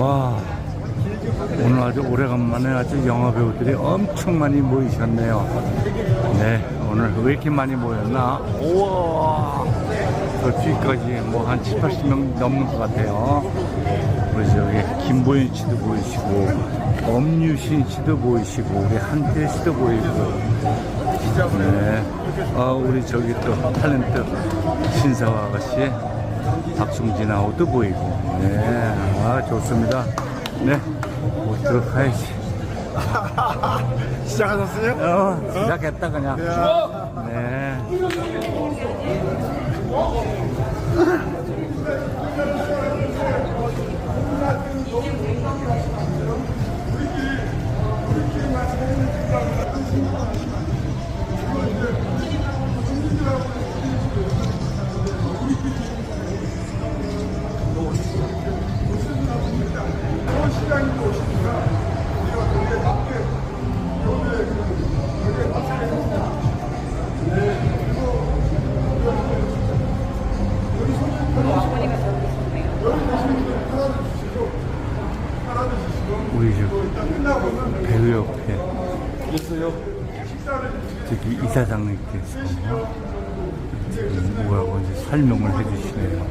와 오늘 아주 오래간만에 아주 영화 배우들이 엄청 많이 모이셨네요. 네 오늘 왜 이렇게 많이 모였나? 우와 저 뒤까지 뭐 한 7, 80명 넘는 것 같아요. 우리 저기 김보윤 씨도 보이시고 엄유신 씨도 보이시고 우리 한태 씨도 보이고 네. 아, 우리 저기 또 탤런트 신사와 아가씨 박승진 아우도 보이고. 네. 아, 좋습니다. 네. 보도록 하야지. 시작하셨어요? 어, 시작했다, 그냥. 네. 뭐라고 이제 설명을 해주시네요.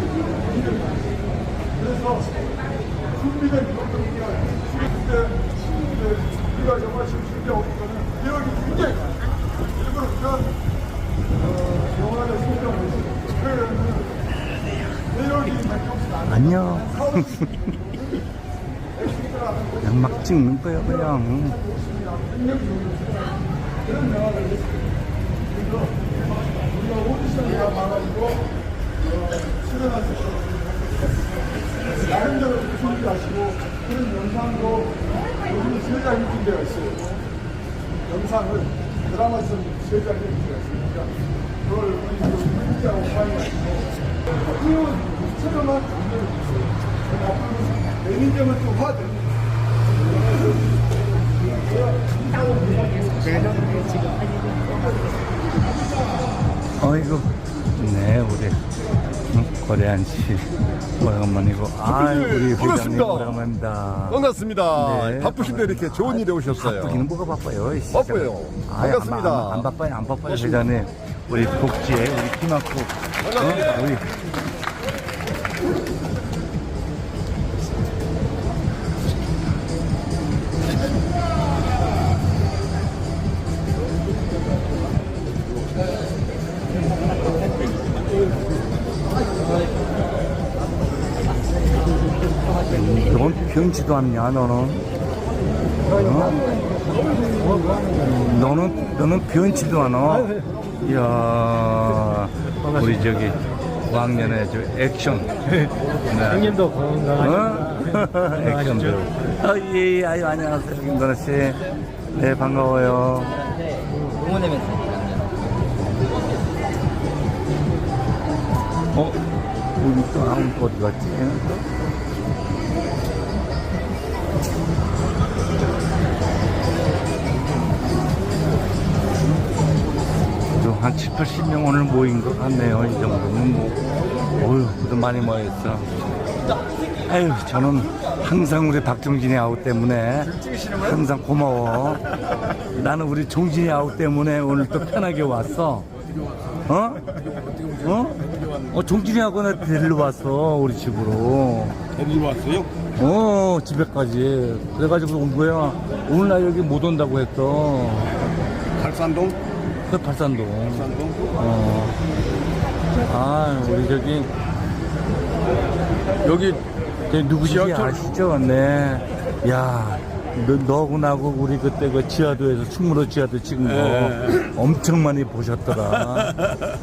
우리가 정말 지금 준비하고 있거든. 기억이 굉장히 많아요. 일부러 그런 어, 영화를 소개하고 있어요. 내용이 밝혀지지 않아요. 안녕. 그냥 막 찍는 거야, 그냥. 그런 영상도 요즘 제작이 준비가 있어요. 영상을 드라마처럼 제작이 준비가 있으니까 그걸 우리 편집하고 사용하시고 체험한 감정이 있어요. 매니저는 좀 됩니다. 어이구, 네, 우리 응, 고래한 씨 오래간만이고, 아, 우리 회장님 반갑습니다. 오래간만입니다. 반갑습니다. 네, 바쁘신데 이렇게 좋은 일에 오셨어요. 바쁘기는 뭐가 바빠요? 이 바빠요. 아이, 반갑습니다. 안, 안, 안 바빠요, 안 바빠요, 회장님. 우리 복지에 우리 반갑습니다. 어? 우리 넌 변치도 않냐, 너는? 어? 너는, 너는 변치도 않아. 이야, 우리 저기, 왕년에 저 액션. 네. 형님도 건강하시고 어? 액션 배우. 아, 예, 예, 아유, 안녕하세요, 김건아 씨. 네, 반가워요. 응원하면서 어? 우리 또 아무 어디 갔지? 또한 7, 80명 오늘 모인 것 같네요. 이 정도면 뭐. 어휴, 그래도 많이 모였어. 아유, 저는 항상 우리 박정진이 아웃 때문에 항상 고마워. 나는 우리 종진이 아웃 때문에 오늘 또 편하게 왔어. 어? 어? 어, 종진이하고 나 데리러 왔어, 우리 집으로. 데리러 왔어요? 어, 집에까지. 그래가지고 온 거야. 오늘 나 여기 못 온다고 했어. 발산동? 그 발산동. 발산동? 어. 아, 우리 저기, 여기, 누구신지. 아시죠? 네. 야, 너, 너하고 나하고 우리 그때 그 지하도에서 충무로 지하도 찍은 거 네. 엄청 많이 보셨더라.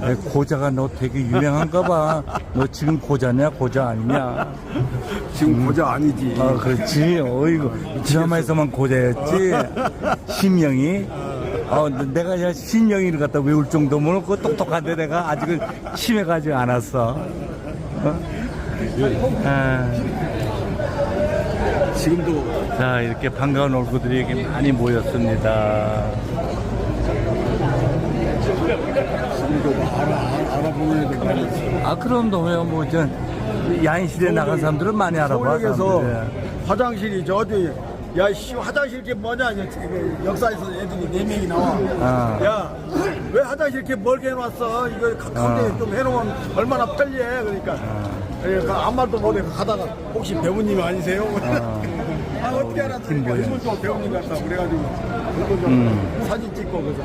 네, 고자가 너 되게 유명한가 봐. 너 지금 고자냐? 고자 아니냐? 지금 고자 아니지. 아, 그렇지. 어이구. 드라마에서만 고자였지. 신명이. 어, 내가 야 신명이를 갖다 외울 정도면 그 똑똑한데 내가 아직은 심해가지 않았어. 어? 아, 지금도 자, 이렇게 반가운 얼굴들이 이렇게 많이 모였습니다. 아, 그럼 너왜 뭐, 저, 야인시대에 나간 사람들은 많이 알아봐. 서울역에서 사람들이. 화장실이 저 어디 야씨 화장실 이렇게 뭐냐 그 역사에서 애들이 네 명이 나와. 아. 야 왜 화장실 이렇게 멀게 해놨어? 이거 가까운데 아. 좀 해놓으면 얼마나 편리해. 그러니까. 그러니까 아무 말도 못해 가다가 혹시 배우님 아니세요? 아, 어떻게 알았어? 김보현. 또 배우님 같다. 그래가지고 그거 좀 음. 사진 찍고 그래서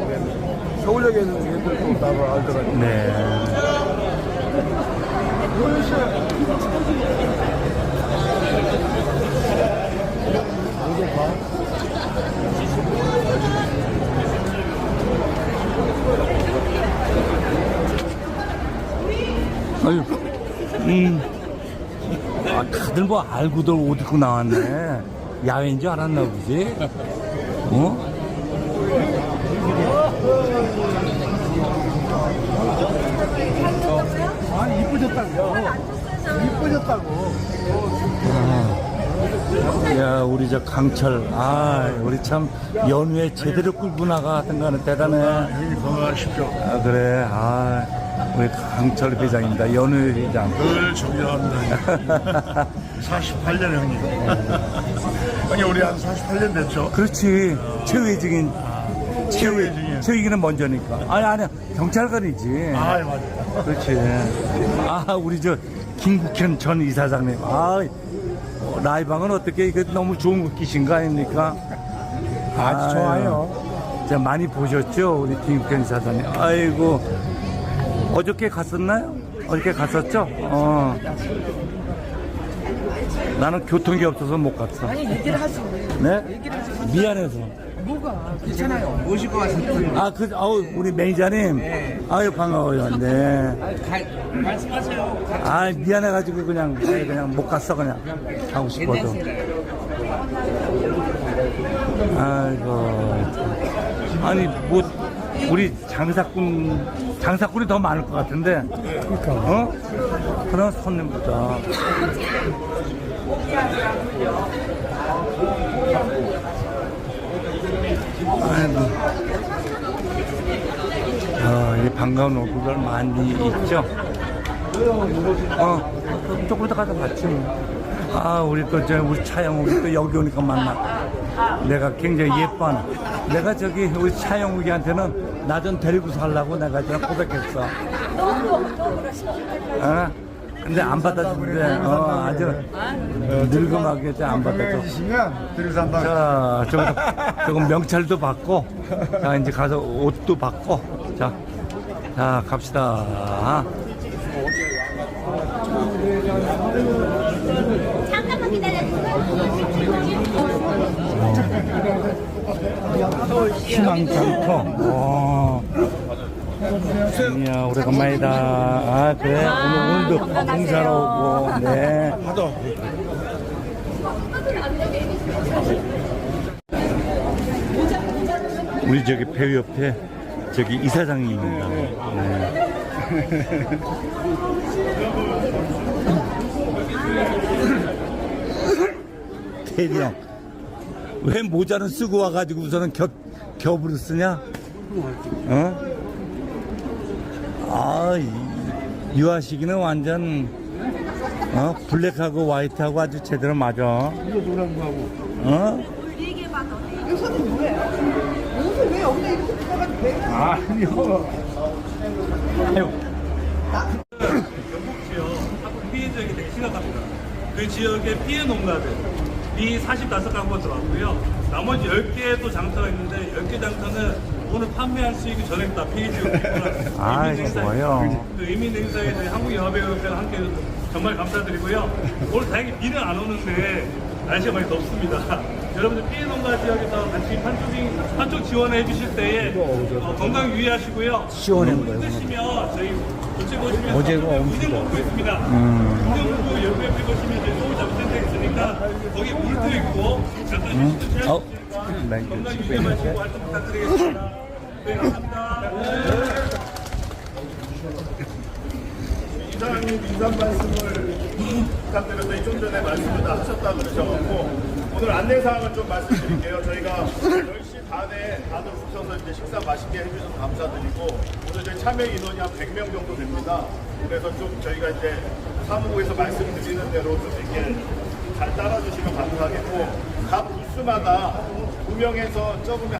서울역에는 애들 좀 나를 알더라고. 네. 아유, 음. 아, 다들 뭐 알고들 옷 입고 나왔네. 야외인 줄 알았나 보지? 어? 아니 이쁘셨다고. 이쁘셨다고. 야, 우리 저 강철. 아, 우리 참 연휴에 제대로 끌고 나가 하여튼 간에 대단해. 형님 건강하십시오. 아, 그래. 아, 우리 강철 회장입니다. 연휴 회장. 늘 존경합니다. 48년 형님. 형님 우리 한 48년 됐죠? 그렇지. 최회직인. 최회직이요. 최회직은 먼저니까. 아니, 아니, 경찰관이지. 아 맞아요. 그렇지. 아, 우리 저 김국현 전 이사장님. 아, 어, 라이방은 어떻게 이거 너무 좋은 거 끼신 거 아닙니까? 아주 좋아요. 자, 많이 보셨죠? 우리 김국현 이사장님. 아이고. 어저께 갔었나요? 어저께 갔었죠? 어. 나는 교통이 없어서 못 갔어. 아니 얘기를 하지 네? 미안해서. 뭐가 괜찮아요 오실 것 같은데 아, 그, 아우, 우리 매니저님. 아유, 반가워요. 네. 말씀하세요 아, 미안해가지고 그냥, 아이, 그냥 못 갔어, 그냥. 가고 싶어도. 아이고. 아니, 뭐, 우리 장사꾼, 장사꾼이 더 많을 것 같은데. 그러니까. 어? 그런 손님보다. 아이고. 어, 이 반가운 얼굴들 많이 있죠? 어, 조금 더 가서 봤지. 뭐. 아, 우리 또, 저, 우리 차영욱이 또 여기 오니까 만나. 내가 굉장히 예뻐. 내가 저기, 우리 차영욱이한테는 나 좀 데리고 살라고 내가 저 고백했어. 어? 근데 안 받아주는데, 어, 아주 늙음하게 안 받아줘. 건강해지시면 산다. 자, 저거, 저거 명찰도 받고, 자, 이제 가서 옷도 받고, 자, 자, 갑시다. 잠깐만 기다려주세요. 희망 장터. 오. 이야, 오래간만이다. 아, 그래. 오늘, 오늘도 공사로 오고, 네. 우리 저기 배우 옆에 저기 이사장님입니다. 네. 대령. 왜 모자는 쓰고 와가지고 우선은 겹, 겹으로 쓰냐? 어? 아, 이- 유아식이는 완전, 어? 블랙하고 화이트하고 아주 제대로 맞아. 어? 아니요. 아유. 피해자에게 되게 심각합니다. 그 지역의 피해 농가들 이 45가구가 들어왔고요. 나머지 10개의 또 장터가 있는데 10개 장터는 오늘 판매할 수익이 전액 다 피해 지역이구나. 아이, 좋아요. 그 의민 행사에 저희 한국영화배우협회가 함께 정말 감사드리고요. 오늘 다행히 비는 안 오는데 날씨가 많이 덥습니다. 여러분들 피해 농가 지역에서 같이 판촉이, 판촉 지원해 주실 때에 어, 건강 유의하시고요. 시원한 거예요, 힘드시면 저희 도체 보시면 어제가 운행 공구 있습니다. 공구 옆에 옆에 보시면 저희 소울 잡센터 있으니까 거기 물도 있고 잠깐 휴식도 취할 수 어. 있으니까 건강 유의하시고 활동 부탁드리겠습니다. 네, 감사합니다. 이사장님 인사 말씀을 부탁드렸더니 좀 전에 말씀을 다 하셨다 그러셔갖고 오늘 안내 사항을 좀 말씀드릴게요. 저희가 10시 반에 다들 오셔서 이제 식사 맛있게 해주셔서 감사드리고 오늘 저희 참여 인원이 한 100명 정도 됩니다. 그래서 좀 저희가 이제 사무국에서 말씀드리는 대로 좀 이렇게 잘 따라주시면 감사하겠고 각 부스마다 구명해서 적으면